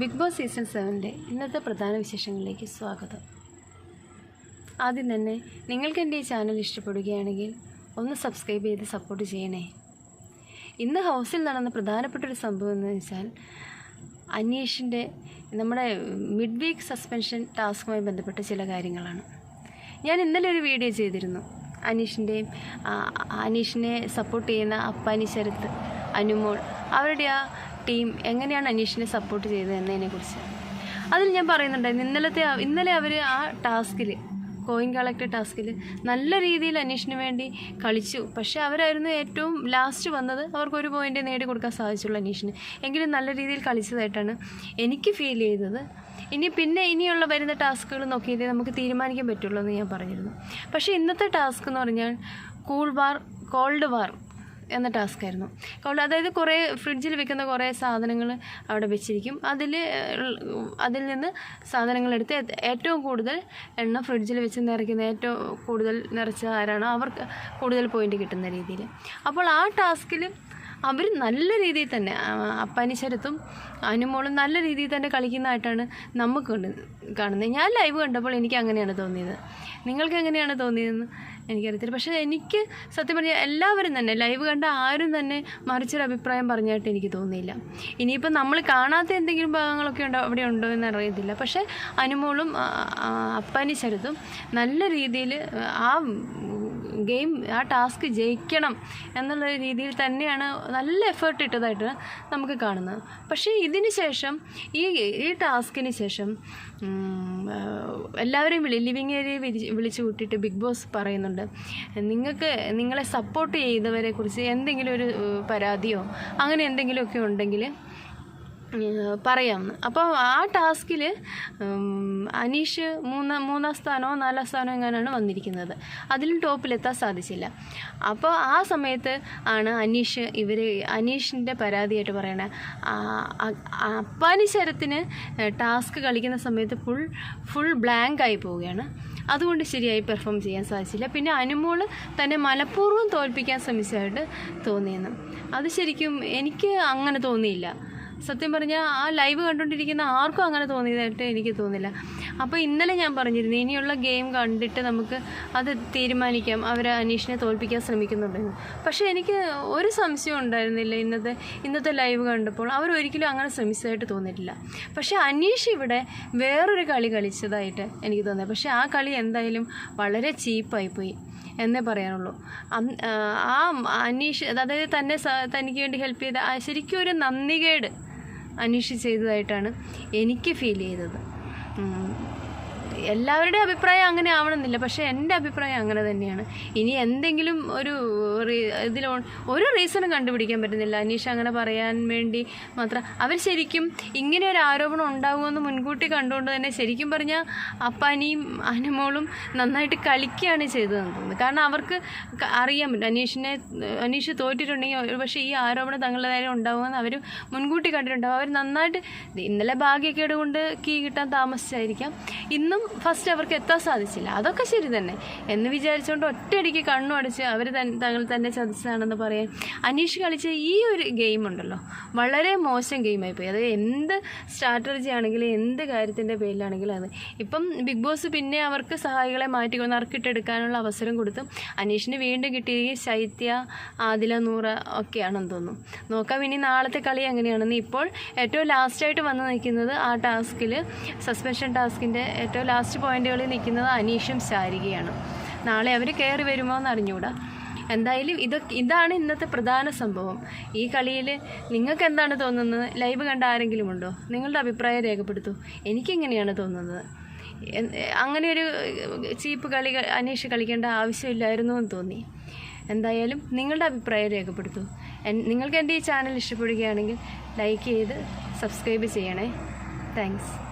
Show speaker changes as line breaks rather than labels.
Big boss season സെവന്റെ ഇന്നത്തെ പ്രധാന വിശേഷങ്ങളിലേക്ക് സ്വാഗതം. ആദ്യം തന്നെ നിങ്ങൾക്ക് എന്റെ ഈ ചാനൽ ഇഷ്ടപ്പെടുകയാണെങ്കിൽ ഒന്ന് സബ്സ്ക്രൈബ് ചെയ്ത് സപ്പോർട്ട് ചെയ്യണേ. ഇന്ന് ഹൗസിൽ നടന്ന പ്രധാനപ്പെട്ട ഒരു സംഭവം എന്ന് വെച്ചാൽ അന്വേഷിന്റെ നമ്മുടെ മിഡ് വീക്ക് സസ്പെൻഷൻ ടാസ്കുമായി ബന്ധപ്പെട്ട ചില കാര്യങ്ങളാണ്. ഞാൻ ഇന്നലെ ഒരു വീഡിയോ ചെയ്തിരുന്നു. അനീഷിന്റെയും അനീഷിനെ സപ്പോർട്ട് ചെയ്യുന്ന അപ്പാനി ശരത്ത് അനുമോൾ. അവരുടെ ആ ടീം എങ്ങനെയാണ് അനീഷിനെ സപ്പോർട്ട് ചെയ്തത് എന്നതിനെക്കുറിച്ച് അതിൽ ഞാൻ പറയുന്നുണ്ടായിരുന്നു ഇന്നലത്തെ ഇന്നലെ അവർ ആ ടാസ്കിൽ കോയിൻ കളക്ട് ടാസ്കിൽ നല്ല രീതിയിൽ അനീഷിന് വേണ്ടി കളിച്ചു. പക്ഷേ അവരായിരുന്നു ഏറ്റവും ലാസ്റ്റ് വന്നത്. അവർക്ക് അവർക്കൊരു പോയിന്റ് നേടിക്കൊടുക്കാൻ സാധിച്ചുള്ളൂ അനീഷിന്. എങ്കിലും നല്ല രീതിയിൽ കളിച്ചതായിട്ടാണ് എനിക്ക് ഫീൽ ചെയ്തത്. ഇനി പിന്നെ ഇനിയുള്ള വരുന്ന ടാസ്കുകൾ നോക്കിയിട്ടേ നമുക്ക് തീരുമാനിക്കാൻ പറ്റുള്ളൂ എന്ന് ഞാൻ പറഞ്ഞിരുന്നു. പക്ഷേ ഇന്നത്തെ ടാസ്ക് എന്ന് പറഞ്ഞാൽ കൂൾ വാർ കോൾഡ് വാർ എന്ന ടാസ്ക് ആയിരുന്നു. കോൾഡ് അതായത് കുറേ ഫ്രിഡ്ജിൽ വെക്കുന്ന കുറേ സാധനങ്ങൾ അവിടെ വെച്ചിരിക്കും. അതിൽ അതിൽ നിന്ന് സാധനങ്ങളെടുത്ത് ഏറ്റവും കൂടുതൽ എണ്ണ ഫ്രിഡ്ജിൽ വെച്ച് നിറയ്ക്കുന്ന ഏറ്റവും കൂടുതൽ നിറച്ച ആരാണോ അവർക്ക് കൂടുതൽ പോയിന്റ് കിട്ടുന്ന രീതിയിൽ. അപ്പോൾ ആ ടാസ്കിൽ അവർ നല്ല രീതിയിൽ തന്നെ അപ്പനിശരത്തും അനുമോളും നല്ല രീതിയിൽ തന്നെ കളിക്കുന്നതായിട്ടാണ് നമുക്ക് കാണുന്നത്. ഞാൻ ലൈവ് കണ്ടപ്പോൾ എനിക്ക് അങ്ങനെയാണ് തോന്നിയത്. നിങ്ങൾക്ക് എങ്ങനെയാണ് തോന്നിയതെന്ന് എനിക്കറിയത്തില്ല. പക്ഷേ എനിക്ക് സത്യം പറഞ്ഞാൽ എല്ലാവരും തന്നെ ലൈവ് കണ്ട ആരും തന്നെ മറിച്ചൊരു അഭിപ്രായം പറഞ്ഞായിട്ട് എനിക്ക് തോന്നിയില്ല. ഇനിയിപ്പോൾ നമ്മൾ കാണാത്ത എന്തെങ്കിലും ഭാഗങ്ങളൊക്കെ ഉണ്ടോ അവിടെ ഉണ്ടോ എന്ന് അറിയത്തില്ല. പക്ഷേ അനുമോളും ആ, ആ, നല്ല രീതിയിൽ ആ ഗെയിം ആ ടാസ്ക് ജയിക്കണം എന്നുള്ള രീതിയിൽ തന്നെയാണ് നല്ല എഫേർട്ട് ഇട്ടതായിട്ട് നമുക്ക് കാണുന്നത്. പക്ഷേ ഇതിന് ശേഷം ഈ ഈ ടാസ്കിന് ശേഷം എല്ലാവരെയും വിളി ലിവിങ് ഏരിയയെ വിളിച്ച് കൂട്ടിയിട്ട് ബിഗ് ബോസ് പറയുന്നുണ്ട് നിങ്ങൾക്ക് നിങ്ങളെ സപ്പോർട്ട് ചെയ്തവരെക്കുറിച്ച് എന്തെങ്കിലും ഒരു പരാതിയോ അങ്ങനെ എന്തെങ്കിലുമൊക്കെ ഉണ്ടെങ്കിൽ പറയാമെന്ന് അപ്പോൾ ആ ടാസ്കിൽ അനീഷ് മൂന്ന് മൂന്നാം സ്ഥാനമോ നാലാം സ്ഥാനമോ എങ്ങനെയാണ് വന്നിരിക്കുന്നത്. അതിലും ടോപ്പിലെത്താൻ സാധിച്ചില്ല. അപ്പോൾ ആ സമയത്ത് ആണ് അനീഷ് ഇവർ അനീഷിന്റെ പരാതിയായിട്ട് പറയണത് അപ്പാനി ശരത്തിന് ടാസ്ക് കളിക്കുന്ന സമയത്ത് ഫുൾ ഫുൾ ബ്ലാങ്ക് ആയി പോവുകയാണ്. അതുകൊണ്ട് ശരിയായി പെർഫോം ചെയ്യാൻ സാധിച്ചില്ല. പിന്നെ അനുമോൾ തന്നെ മനഃപൂർവം തോൽപ്പിക്കാൻ ശ്രമിച്ചതായിട്ട് തോന്നിയെന്ന്. അത് ശരിക്കും എനിക്ക് അങ്ങനെ തോന്നിയില്ല. സത്യം പറഞ്ഞാൽ ആ ലൈവ് കണ്ടുകൊണ്ടിരിക്കുന്ന ആർക്കും അങ്ങനെ തോന്നിയതായിട്ട് എനിക്ക് തോന്നില്ല. അപ്പോൾ ഇന്നലെ ഞാൻ പറഞ്ഞിരുന്നു ഇനിയുള്ള ഗെയിം കണ്ടിട്ട് നമുക്ക് അത് തീരുമാനിക്കാം അവർ അനീഷിനെ തോൽപ്പിക്കാൻ ശ്രമിക്കുന്നുണ്ടെന്ന്. പക്ഷേ എനിക്ക് ഒരു സംശയം ഉണ്ടായിരുന്നില്ല ഇന്നത്തെ ഇന്നത്തെ ലൈവ് കണ്ടപ്പോൾ. അവർ ഒരിക്കലും അങ്ങനെ ശ്രമിച്ചതായിട്ട് തോന്നിയിട്ടില്ല. പക്ഷേ അനീഷ് ഇവിടെ വേറൊരു കളി കളിച്ചതായിട്ട് എനിക്ക് തോന്നി. പക്ഷേ ആ കളി എന്തായാലും വളരെ ചീപ്പായിപ്പോയി എന്നേ പറയാനുള്ളൂ. ആ അനീഷ് അതായത് തന്നെ തനിക്ക് വേണ്ടി ഹെൽപ്പ് ചെയ്ത ശരിക്കും ഒരു നന്ദികേട് അനീഷ് ചെയ്തതായിട്ടാണ് എനിക്ക് ഫീൽ ചെയ്തത്. എല്ലാവരുടെയും അഭിപ്രായം അങ്ങനെ ആവണമെന്നില്ല പക്ഷേ എന്റെ അഭിപ്രായം അങ്ങനെ തന്നെയാണ്. ഇനി എന്തെങ്കിലും ഒരു ഇതിലോ ഒരു റീസണും കണ്ടുപിടിക്കാൻ പറ്റുന്നില്ല. അനീഷ് അങ്ങനെ പറയാൻ വേണ്ടി മാത്രം അവർ ശരിക്കും ഇങ്ങനെ ഒരു ആരോപണം ഉണ്ടാകുമെന്ന് മുൻകൂട്ടി കണ്ടുകൊണ്ട് തന്നെ ശരിക്കും പറഞ്ഞാൽ അപ്പാനിയും അനുമോളും നന്നായിട്ട് കളിക്കുകയാണ് ചെയ്തതെന്ന് തോന്നുന്നു. കാരണം അവർക്ക് അറിയാൻ പറ്റും. അനീഷിനെ അനീഷ് തോറ്റിട്ടുണ്ടെങ്കിൽ പക്ഷേ ഈ ആരോപണം തങ്ങളുടെ നേരെ ഉണ്ടാകുമെന്ന് അവർ മുൻകൂട്ടി കണ്ടിട്ടുണ്ടാകും അവർ നന്നായിട്ട് ഇന്നലെ ഭാഗ്യക്കേട് കൊണ്ട് കീ കിട്ടാൻ താമസിച്ചായിരിക്കാം. ഇന്നും ഫസ്റ്റ് അവർക്ക് എത്താൻ സാധിച്ചില്ല. അതൊക്കെ ശരി തന്നെ. എന്ന് വിചാരിച്ചുകൊണ്ട് ഒറ്റയടിക്ക് കണ്ണു അടിച്ച് അവർ തങ്ങൾ തന്നെ ചതിച്ചതാണെന്ന് പറയാൻ അനീഷ് കളിച്ച ഈ ഒരു ഗെയിം ഉണ്ടല്ലോ. വളരെ മോശം ഗെയിമായി പോയി. അത് എന്ത് സ്ട്രാറ്റജി ആണെങ്കിലും എന്ത് കാര്യത്തിന്റെ പേരിലാണെങ്കിലും അത്. ഇപ്പം ബിഗ് ബോസ് പിന്നെ അവർക്ക് സഹായികളെ മാറ്റി നറുക്കിട്ടെടുക്കാനുള്ള അവസരം കൊടുത്തു അനീഷിന് വീണ്ടും കിട്ടിയ ശൈത്യ ആദില നൂറ ഒക്കെയാണെന്ന് തോന്നുന്നു. നോക്കാം ഇനി നാളത്തെ കളി എങ്ങനെയാണെന്ന്. ഇപ്പോൾ ഏറ്റവും ലാസ്റ്റായിട്ട് വന്ന് നിൽക്കുന്നത് ആ ടാസ്കിൽ സസ്പെൻഷൻ ടാസ്കിന്റെ ഏറ്റവും ലാസ്റ്റ് പോയിന്റുകളിൽ നിൽക്കുന്നത് അനീഷും ശാരികയാണ് നാളെ അവർ കയറി വരുമോ എന്ന് അറിഞ്ഞുകൂടാ എന്തായാലും ഇതൊക്കെ ഇതാണ് ഇന്നത്തെ പ്രധാന സംഭവം. ഈ കളിയിൽ നിങ്ങൾക്ക് എന്താണ് തോന്നുന്നത്? ലൈവ് കണ്ട ആരെങ്കിലും ഉണ്ടോ? നിങ്ങളുടെ അഭിപ്രായം രേഖപ്പെടുത്തൂ. എനിക്കിങ്ങനെയാണ് തോന്നുന്നത്? അങ്ങനെ ഒരു ചീപ്പ് കളി അന്വേഷിച്ച് കളിക്കേണ്ട ആവശ്യമില്ലായിരുന്നു എന്ന് തോന്നി. എന്തായാലും നിങ്ങളുടെ അഭിപ്രായം രേഖപ്പെടുത്തൂ. നിങ്ങൾക്ക് എന്റെ ഈ ചാനൽ ഇഷ്ടപ്പെടുകയാണെങ്കിൽ ലൈക്ക് ചെയ്ത് സബ്സ്ക്രൈബ് ചെയ്യണേ. താങ്ക്സ്.